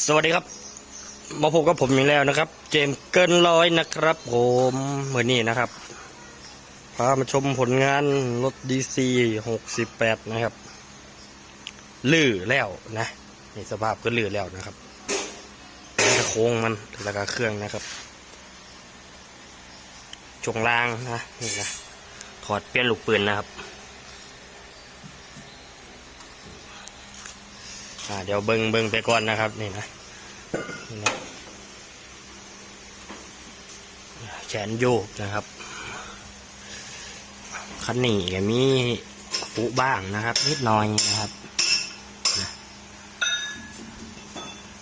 สวัสดีครับ มาพบกับผมอีกแล้วนะครับ เจมเกินร้อยนะครับ ผมเมื่อนี้นะครับพามาชมผลงานรถดีซีหกสิบแปดนะครับลื่อแล้วนะนี่สภาพก็ลื่อแล้วนะครับแล้วก็โค้งมันแล้วก็เครื่องนะครับช่วงล่างนะนี่นะถอดเปลี่ยนลูกปืนนะครับ อ่าเดี๋ยวเบิงเบิงไปก่อนนะครับนี่นะนี่นะแขนโยกนะครับคันนี้ก็มีปุบ้างนะครับ นิดหน่อยนะครับ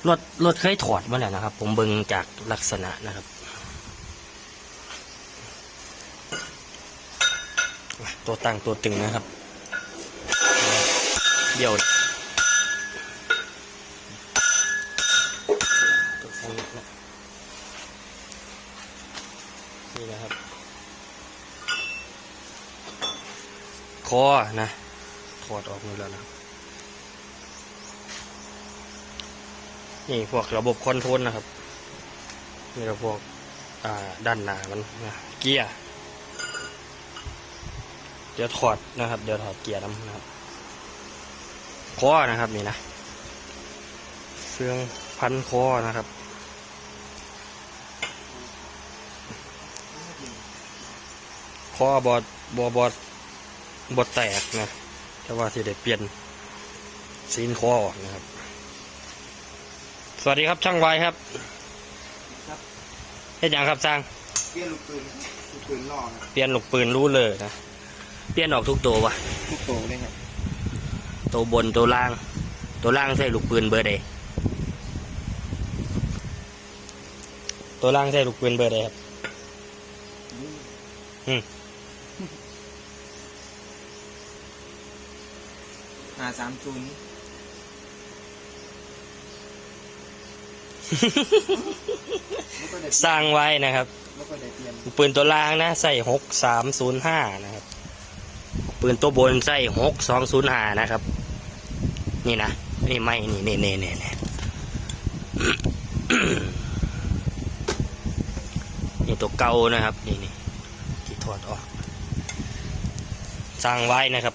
รถรถเคยถอดมาแล้วนะครับ ผมเบิงจากลักษณะนะครับ ตัวตั้งตัวตึงนะครับ เดี๋ยวสนิทนะนี่นะครับ คอนะถอดออกหมดแล้วนะนี่พวกระบบคอนโทรลนะครับนี่ก็พวกด้านหน้ามันนะเกียร์เดี๋ยวถอดนะครับ เดี๋ยวถอดเกียร์น้ำนะครับคอนะครับนี่นะเฟืองพันคอนะครับคอบอดบอบอด บอดแตกนะแต่ว่าที่ได้เปลี่ยนซีนคอออกนะครับ สวัสดีครับช่างไวครับครับเฮ็ดหยังครับช่างเปลี่ยนลูกปืนลูกปืนล่อนะเปลี่ยนลูกปืนรู้เลยนะเปลี่ยนออกทุกตัววะลูกโตเลยครับตัวบนตัวล่าง ตัวล่างใส่ลูกปืนเบอร์ใดตัวล่างใส่ลูกปืนเบอร์ใดครับ อืม หา สามจุนแล้วก็ได้สร้างไว้นะครับแล้วก็ได้เปลี่ยนปืนตัวล่างนะใส่หกสามศูนย์ห้านะครับ ปืนตัวบนใส่หกสองศูนย์ห้านะครับ นี่นะนี่ไม่นี่นี่นี่นี่นี่นี่ตัวเก่านะครับ นี่นี่ที่ถอดออกสร้างไว้นะครับ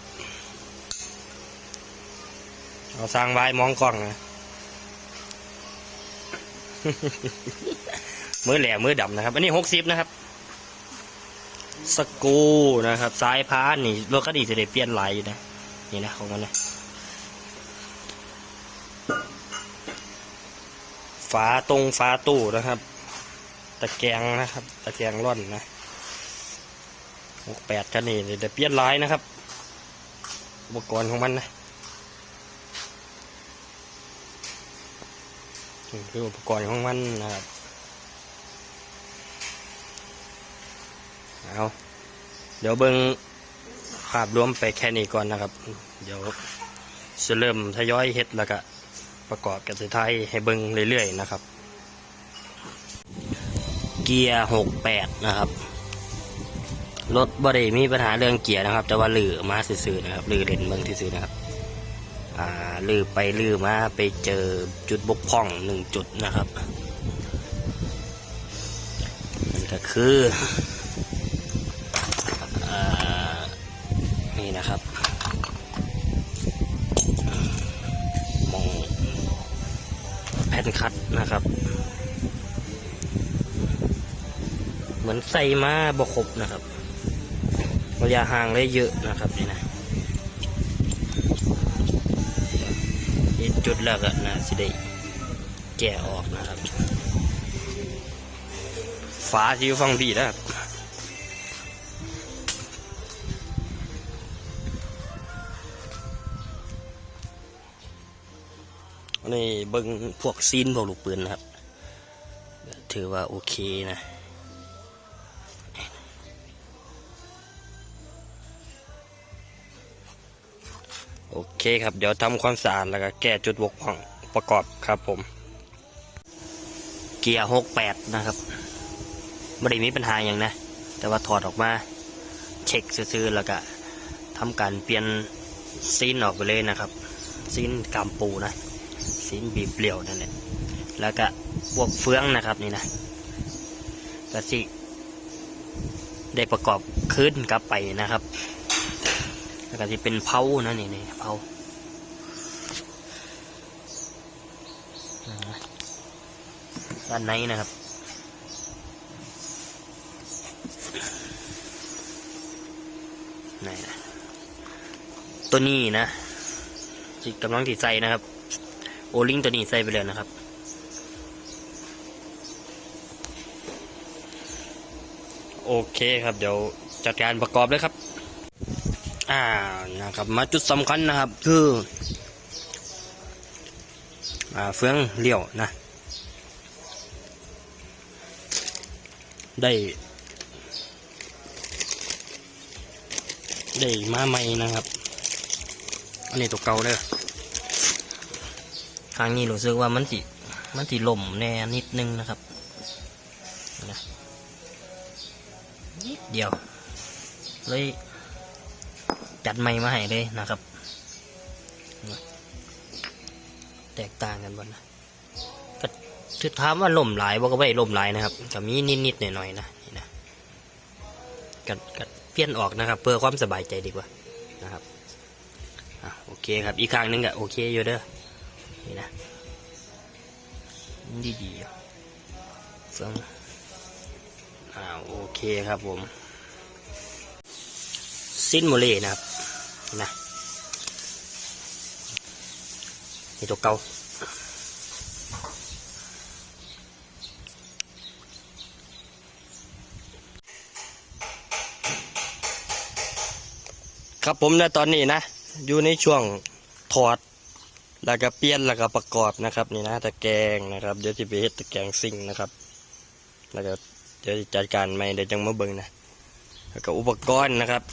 เอาสร้างไว้มองกล้องนะมือแหลมมือดำนะครับ อันนี้หกสิบนะครับ สกูนะครับสายพานนี่รถคันนี้จะได้เปลี่ยนไหลายอยู่นะ นี่นะของมันนะฝาตรงฝาตู้นะครับ ตะแกรงนะครับ ตะแกรงร่อนนะหกแปดคันนี้เดี๋ยวเปลี่ยนไหลายนะครับ อุปกรณ์ของมันนะ นี่คืออุปกรณ์ของมันนะครับเอาเดี๋ยวเบิ้งภาพรวมไปแค่นี้ก่อนนะครับ เดี๋ยวจะเริ่มทยอยเฮ็ดแล้วก็ประกอบกันสุดท้ายให้เบิ้งเรื่อยๆนะครับ เกียร์หกแปดนะครับรถบริมีปัญหาเรื่องเกียร์นะครับ แต่ว่าหลือมาซื่อๆนะครับหลือเล่นเบิ้งซื่อๆนะครับ ลือไปลือมาไปเจอจุดบกพร่องหนึ่งจุดนะครับนั่นก็คืออ่านี่นะครับมองแผ่นคัดนะครับ เหมือนใส่มาบกครบนะครับระยะห่างได้เยอะนะครับนี่นะ จุดแล้วก็น่าสิได้แกะออกนะครับฝาที่อยู่ฟังพี่นะครับนนี้เบิ้งพวกซีนพวกลูกปืนนะครับ ถือว่าโอเคนะ คครับ เดี๋ยวทำความสะอาดแล้วก็แก้จุดบกพร่องประกอบครับผม เกียร์หกแปดนะครับไม่ได้มีปัญหาอย่างนะ แต่ว่าถอดออกมา เช็คซื้อๆแล้วก็ทำการเปลี่ยนซีนออกไปเลยนะครับ ซีนกามปูนะซีนบีบเปลี่ยวนั่นแหละแล้วก็พวกเฟืองนะครับนี่นะก็สิได้ประกอบขึ้นกลับไปนะครับ แล้วก็ที่เป็นเผานะนี่นี่เผาอ่า ด้านในนะครับไหนนะตัวนี้นะที่กำลังติดใส่นะครับ โอลิงตัวนี้ใส่ไปเลยนะครับโอเคครับ เดี๋ยวจัดการประกอบเลยครับ อ่านะครับมาจุดสำคัญนะครับ คือ อ่าเฟืองเลี้ยวนะ ได้ ได้มาใหม่นะครับ อันนี้ตัวเก่าเลยครั้งนี้รู้สึกว่ามันสิมันสิล่มแน่นิดนึงนะครับนะนิดเดียว เลยจัดใหม่มาให้เลยนะครับ แตกต่างกันบ้างนะ ถือถามว่าล่มหลายบ่ก็ไม่ได้ล่มหลายนะครับก็มีนิดๆหน่อยๆนะนี่นะก็ก็เปลี่ยนออกนะครับ เพื่อความสบายใจดีกว่านะครับอะโอเคครับอีกครั้งหนึงก็โอเคอยู่เด้อนี่นะดีดีเฟืองอ่าโอเคครับผมซินโมเลนะครับนะนี่ตัวเก่า ครับผมนะตอนนี้นะ อยู่ในช่วงถอด แล้วก็เปลี่ยนแล้วก็ประกอบนะครับนี่นะตะแกรงนะครับ เดี๋ยวจะไปเฮ็ดตะแกรงซิ่งนะครับ แล้วก็เดี๋ยวจัดการใหม่เดี๋ยวจังมาเบิ่งนะแล้วก็อุปกรณ์นะครับ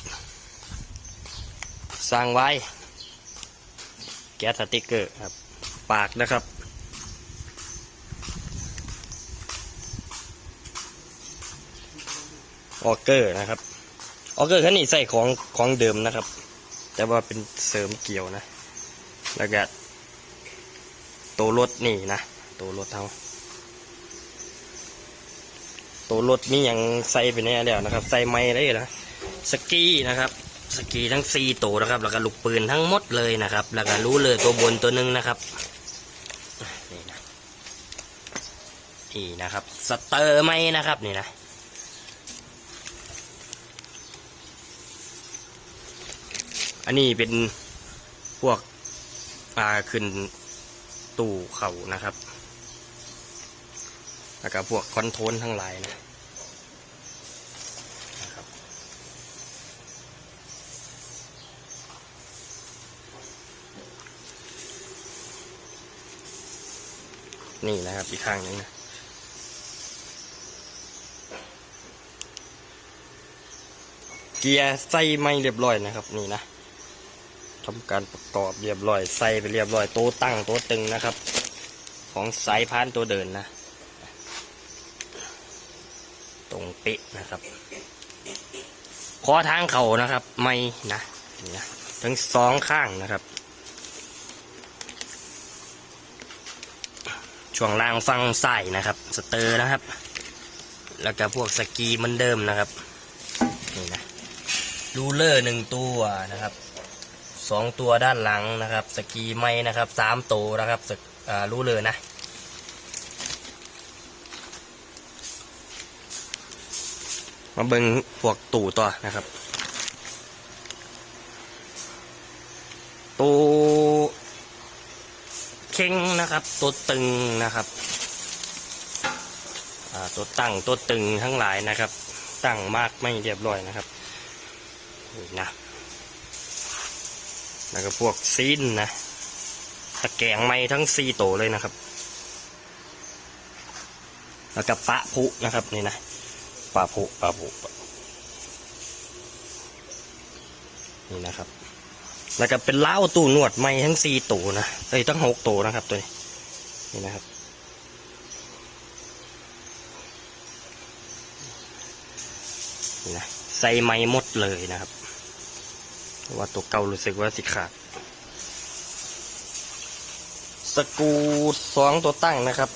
สร้างไว้แก๊สสติกเกอร์ครับ ปากนะครับออกเกอร์นะครับ ออกเกอร์คันนี้ใส่ของของเดิมนะครับ แต่ว่าเป็นเสริมเกี่ยวนะแล้วก็ตัวรถนี่นะตัวรถเท่าตัวรถนี่ยังใส่ไปแน่แล้วนะครับ ใส่ไม้ได้นะสกีนะครับ สกีทั้งสี่ตัวนะครับ แล้วก็ลูกปืนทั้งหมดเลยนะครับ แล้วก็รู้เลยตัวบนตัวหนึ่งนะครับนี่นะนี่นะครับสเตอร์ไหมนะครับนี่นะ นนี้เป็นพวกปลาขึ้นตู้เขานะครับ แล้วก็พวกคอนโทรลทั้งหลายนะนี่นะครับอีกข้างหนึงนะเกียร์ใส่ไม่เรียบร้อยนะครับ นี่นะ ทำการประกอบเรียบร้อยใส่ไปเรียบร้อยโตตั้งโตตึงนะครับ ของสายพานตัวเดินนะ ตรงเป๊ะนะครับคอทางเขานะครับ ไม่นะนี่นะทั้งสองข้างนะครับ ช่วงล่างฟังใส่นะครับ สเตอร์นะครับ แล้วก็พวกสกีเหมือนเดิมนะครับนี่นะรูเลอร์หนึ่งตัวนะครับ สองตัวด้านหลังนะครับ สกีไม้นะครับสามตัวนะครับรู้เลอร์นะมาเบิ่งพวกตู่ต่อนะครับตัวเข่งนะครับตัวตึงนะครับตัวตั้งตัวตึงทั้งหลายนะครับ ตั้งมากไม่เรียบร้อยนะครับนี่นะ แล้วก็พวกซีนนะ ตะแกงไม้ทั้งสี่โตวเลยนะครับ แล้วก็ปะพุนะครับนี่นะปะพุปะพุนี่นะครับ แล้วก็เป็นเล้าตู้นวดไม้ทั้งสี่โตวนะเอ้ยทั้งหกโตวนะครับตัวนี้นี่นะครับนี่นะใส่ไม้หมดเลยนะครับ ว่าตัวเก่ารู้สึกว่าสิขาด สกูสองตัวตั้งนะครับ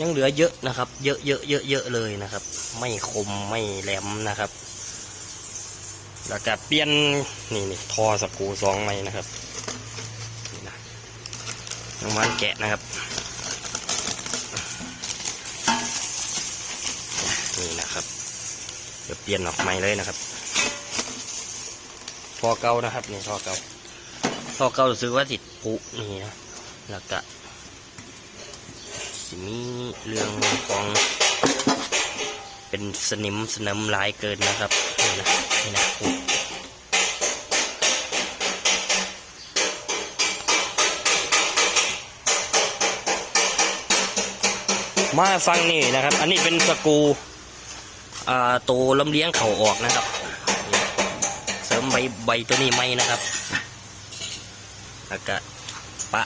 ยังเหลือเยอะนะครับ เยอะเยอะเยอะเยอะเลยนะครับ ไม่คมไม่แหลมนะครับ แล้วก็เปลี่ยนนี่นี่ทอสกูสองไม้นะครับนี่นะน้ำมันแกะนะครับนี่นะครับเดี๋ยวเปลี่ยนออกใหม่เลยนะครับ ทอเก่านะครับนี่ทอเก่าทอเก่ารู้สึกว่าติดผุนี่นะแล้วก็สิมีเรื่องของเป็นสนิมสนมหลายเกินนะครับนี่นะนี่นะผุมาฟังนี่นะครับ อันนี้เป็นสกูอ่าตัวลำเลี้ยงเขาออกนะครับ ใบใบตัวนี้ไม่นะครับแล้วก็ปะ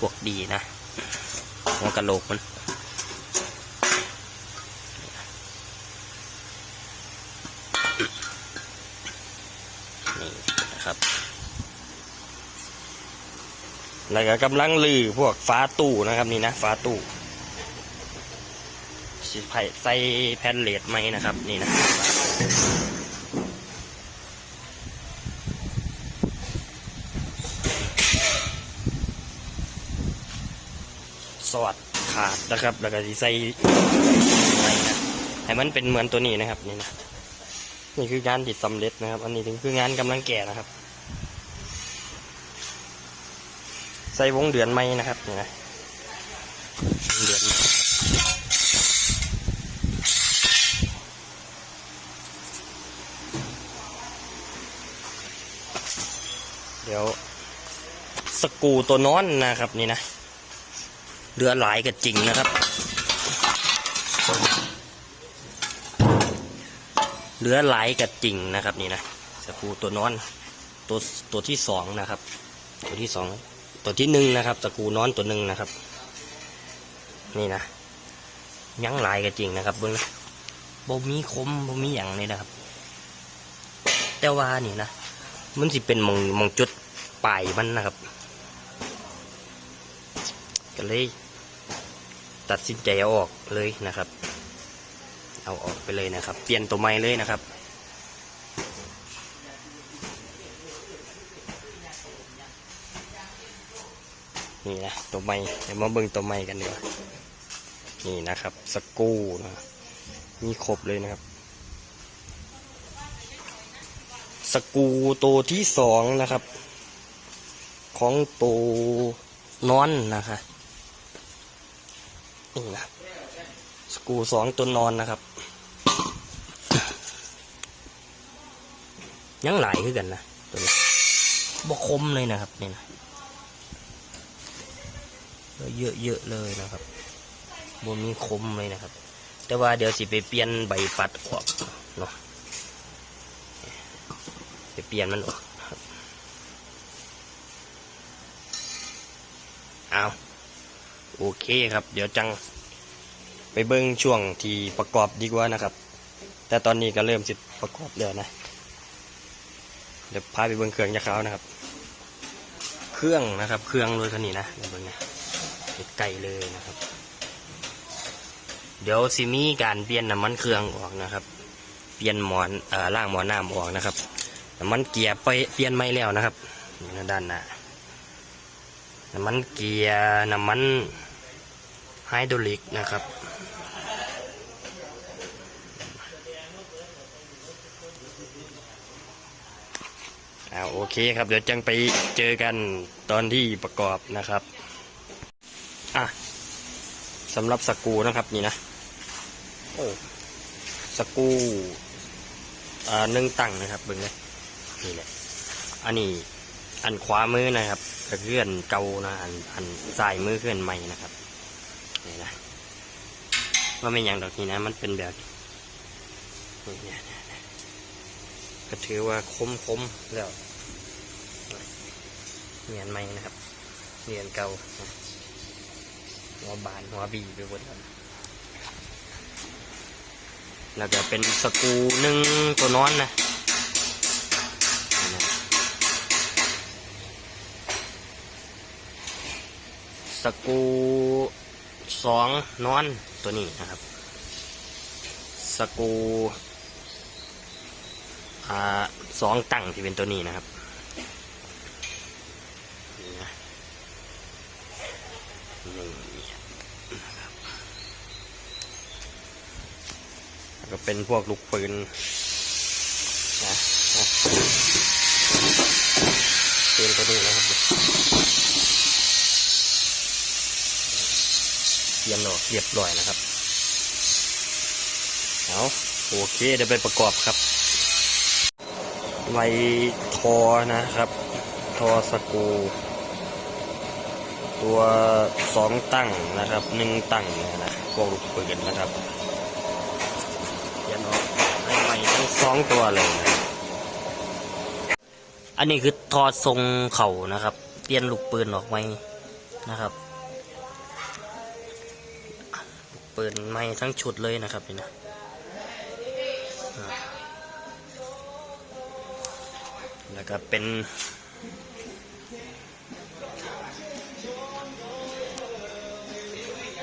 พวกดีนะหัวกะโหลกมันนี่นะครับ แล้วก็กำลังลือพวกฟ้าตู้นะครับนี่นะฟ้าตู่ใส่แผ่นเลดไหมนะครับ นี่นะสอดขาด นะครับ แล้วก็สิใส่ไหมนะให้มันเป็นเหมือนตัวนี้นะครับนี่นะนี่คืองานติดสำเร็จนะครับ อันนี้ถึงคืองานกำลังแก่นะครับ ใส่วงเดือนไหมนะครับนี่นะเดือนเดี๋ยวสกูตัวนอนนะครับนี่นะ เรือหลายก็จริงนะครับ เรือหลายก็จริงนะครับนี่นะสกูตัวนอน ตัวตัวที่สองนะครับ ตัวที่สองตัวที่หนึ่งนะครับสกูนอนตัวหนึ่งนะครับ นี่นะยังหลายก็จริงนะครับเบิ้งบ่มีคมบ่มีอย่างเลยนะครับ แต่ว่านี่นะมันสิเป็นมองมองจุดปลายมันนะครับก็เลย ตัดสินใจเอาออกเลยนะครับ เอาออกไปเลยนะครับ เปลี่ยนตัวใหม่เลยนะครับนี่นะตัวใหม่เดี๋ยวมาเบิ่งตัวใหม่กันดีกว่านี่นะครับ สกูนะมีครบเลยนะครับ สกูตัวที่สองนะครับ ของตัวนอนนะคะ นี่นะสกูสองตัวนอนนะครับ ยังไหลขึ้นกันนะตัวนี้บกคมเลยนะครับนี่นะเยอะเยอะๆเลยนะครับบนมีคมเลยนะครับ แต่ว่าเดี๋ยวสิไปเปลี่ยนใบปัดออกเนาะไปเปลี่ยนมันออกเอา โอเคครับ เดี๋ยวจัง ไปเบิ้งช่วงที่ประกอบดีกว่านะครับ แต่ตอนนี้ก็เริ่มสิประกอบแล้วนะ เดี๋ยวพาไปเบิ้งเครื่องยาขาวนะครับ เครื่องนะครับ เครื่องเลยคันนี้นะเดี๋ยวเบิ้งนะไกลเลยนะครับ เดี๋ยวซิมีการเปลี่ยนน้ำมันเครื่องออกนะครับ เปลี่ยนหมอนเอ่อล่างหมอนน้ำออกนะครับน้ำมันเกียร์ไปเปลี่ยนไม่แล้วนะครับด้านหน้า น้ำมันเกียร์น้ำมันไฮดรอลิกนะครับอ่าโอเคครับเดี๋ยวจังไปเจอกันตอนที่ประกอบนะครับอะสำหรับสกูนะครับนี่นะโอ้สกูอ่าหนึ่งตั้งนะครับเบิ่งเลยนี่แหละอันนี้อันขวามือนะครับ ก็เคลื่อนเก่านะอันอันซ้ายมือเคลื่อนใหม่นะครับนี่นะว่าไม่อย่างดอกนี้นะ มันเป็นแบบนี่ก็ถือว่าคมคมแล้วเนียนใหม่นะครับเนียนเก่าหัวบานหัวบีไปหมดแล้วแล้วก็เป็นสกูหนึ่งตัวนอนนะ สกูสองนอนตัวนี้นะครับ สกูอ่าสองตั้งที่เป็นตัวนี้นะครับนี่นะก็เป็นพวกลูกปืนนะนะปืนตัวนี้นะครับ เรียมออกเรียบร้อยนะครับเอาโอเคเดี๋ยวไปประกอบครับไวทอนะครับ ทอสกู ตัวสองตั้งนะครับหนึ่งตั้งนี่ยนะพวกลูกปืนนะครับเขียนออกให้ใหม่ทั้งสองตัวเลยนะอันนี้คือทอทรงเข่านะครับ เปลี่ยนลูกปืนออกไหมนะครับ ปืนใหม่ทั้งชุดเลยนะครับนี่นะแล้วก็เป็น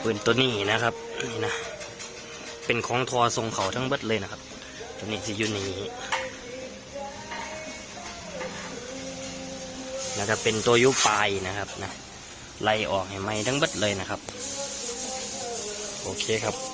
ปืนตัวนี้นะครับนี่นะเป็นของทอทรงเขาทั้งเบิดเลยนะครับ ตัวนี้สิอยู่นี้แล้วก็เป็นตัวยุปลายนะครับนะไล่ออกให้ไหมทั้งเบิดเลยนะครับ โอเคครับ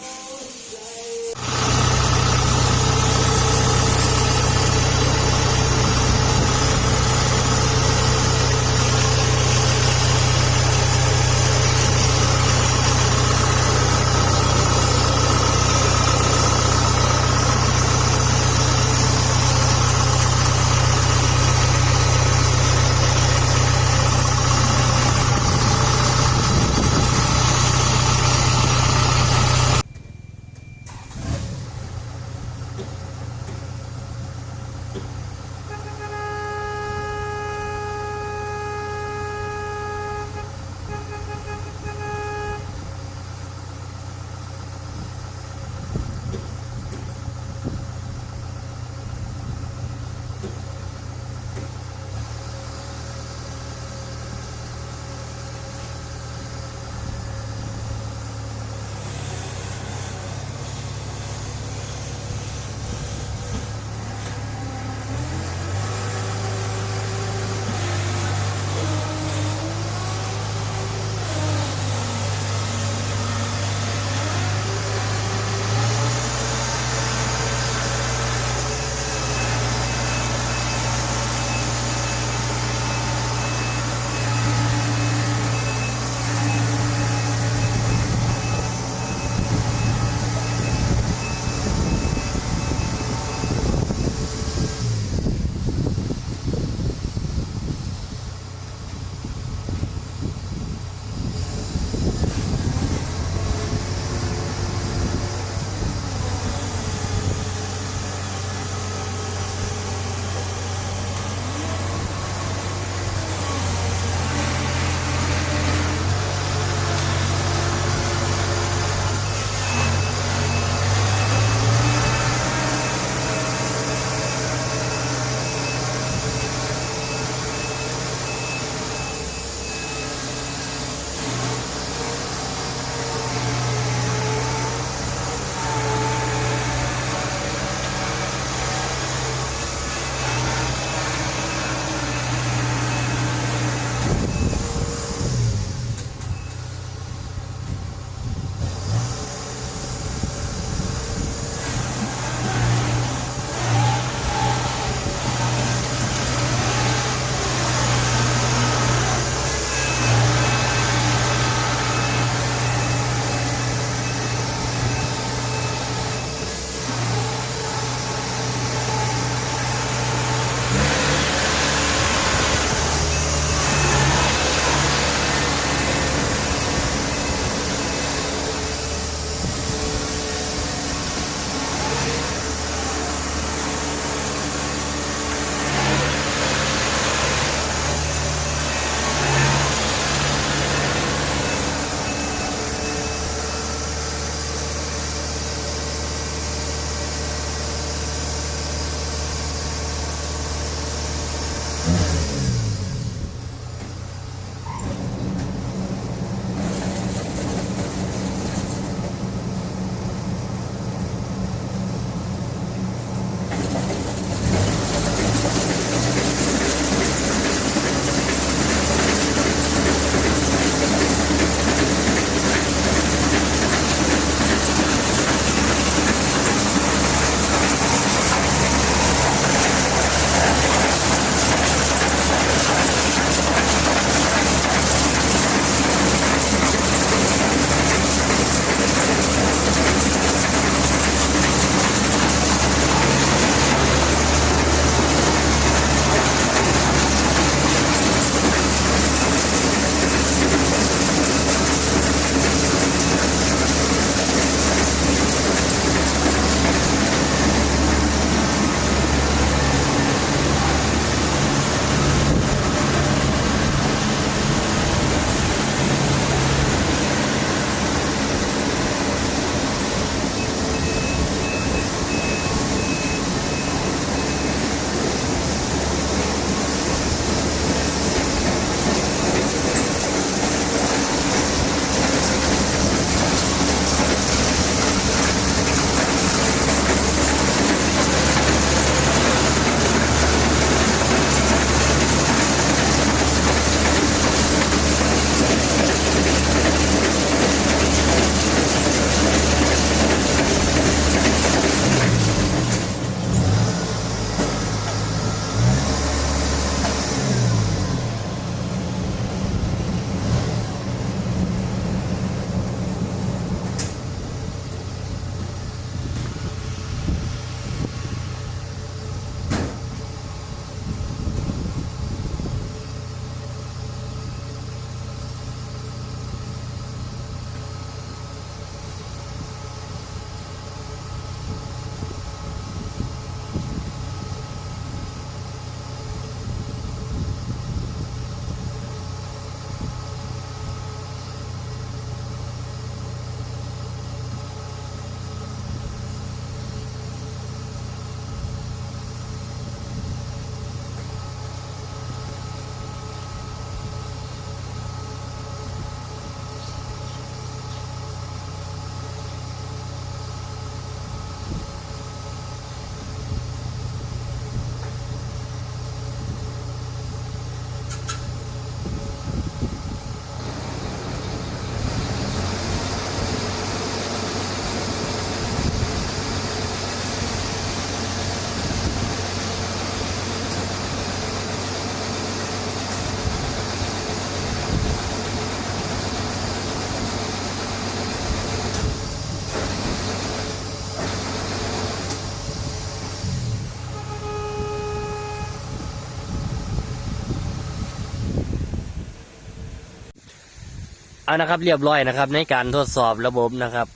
เอานะครับเรียบร้อยนะครับ ในการทดสอบระบบนะครับ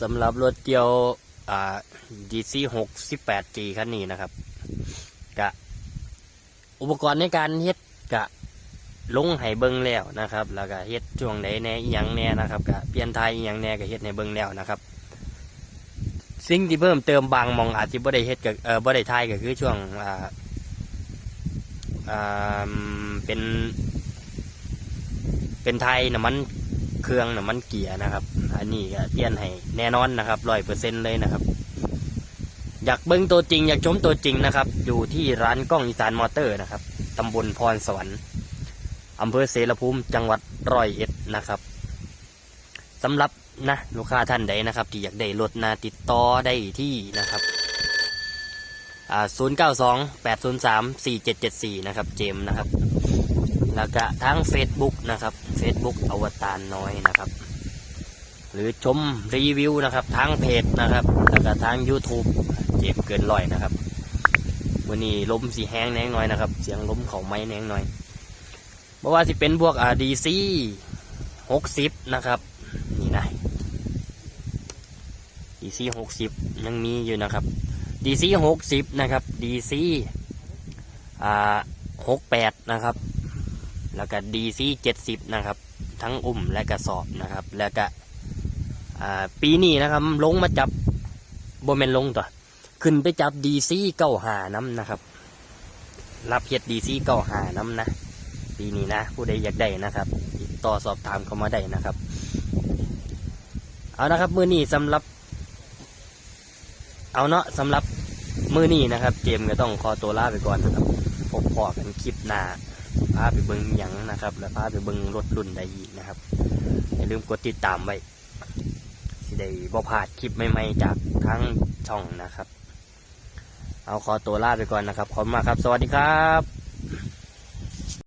สำหรับรถเกียวอ่า DC 6 18 G คันนี้นะครับกะอุปกรณ์ในการเฮ็ดกะลงให้เบิ่งแล้วนะครับ แล้วก็เฮ็ดช่วงใดแน่อหยังแน่นะครับกะเปลี่ยนไทยอหยังแน่ก็เฮ็ดให้เบิ่งแล้วนะครับ สิ่งที่เพิ่มเติมบางมองอาจจะบ่ได้เฮ็ดกับเอ่อบ่ได้ไทยก็คือช่วงอ่าอ่าเป็น เป็นไทยน้ำมัน เครื่องน้ำมันเกียร์นะครับ อันนี้ก็เปลี่ยนให้แน่นอนนะครับร้อยเปอร์เซ็นเลยนะครับ อยากเบิ้งตัวจริง อยากชมตัวจริงนะครับ อยู่ที่ร้านกล้องอีสานมอเตอร์นะครับตำบลพรสวรรค์อำเภอเสรภูมิจังหวัดร้อยเอ็ดนะครับสำหรับนะลูกค้าท่านใดนะครับ ที่อยากได้รถนาติดต่อได้ที่นะครับอ่าศูนย์เก้าสองแปดศูนย์สามสี่เจ็ดเจ็ดสี่นะครับ เจมส์นะครับ แล้วก็ทั้ง Facebook นะครับ Facebook อวตารน้อยนะครับ หรือชมรีวิวนะครับทั้งเพจนะครับ แล้วก็ทั้ง YouTube เจ็บเกินร้อยนะครับวันนี้ลมสีแห้งแนงน่อยนะครับ เสียงลมเขาไม้แนงน่อยเพราะว่าที่เป็นพวกอ่าดีซีหกสิบนะครับ นี่นะดีซีหกสิบยังมีอยู่นะครับดีซีหกสิบนะครับดีซีอ่าหกแปดนะครับ แล้วก็ดีซีเจ็ดสิบนะครับ ทั้งอุ่มและกระสอบนะครับ แล้วก็ปีนี้นะครับ ลงมาจับโบเมนลงตัวขึ้นไปจับดีซีเก้าหาน้ำนะครับ รับเฮ็ดดีซีเก้าหาน้ำนะ ปีนี้นะ ผู้ใดอยากได้นะครับติดต่อสอบถามเข้ามาได้นะครับ เอานะครับ มือนี้สำหรับ เอาเนาะสำหรับมือนี้นะครับเจมก็ต้องขอตัวลาไปก่อนนะครับพบพอกันคลิปหน้า พาไปเบิงหยังนะครับ และพาไปเบิงรถรุ่นใดอีกนะครับ อย่าลืมกดติดตามไว้ที่ได้บ่พลาดคลิปใหม่ๆจากทั้งช่องนะครับ เอาขอตัวลาไปก่อนนะครับ ขอบคุณมากครับ สวัสดีครับ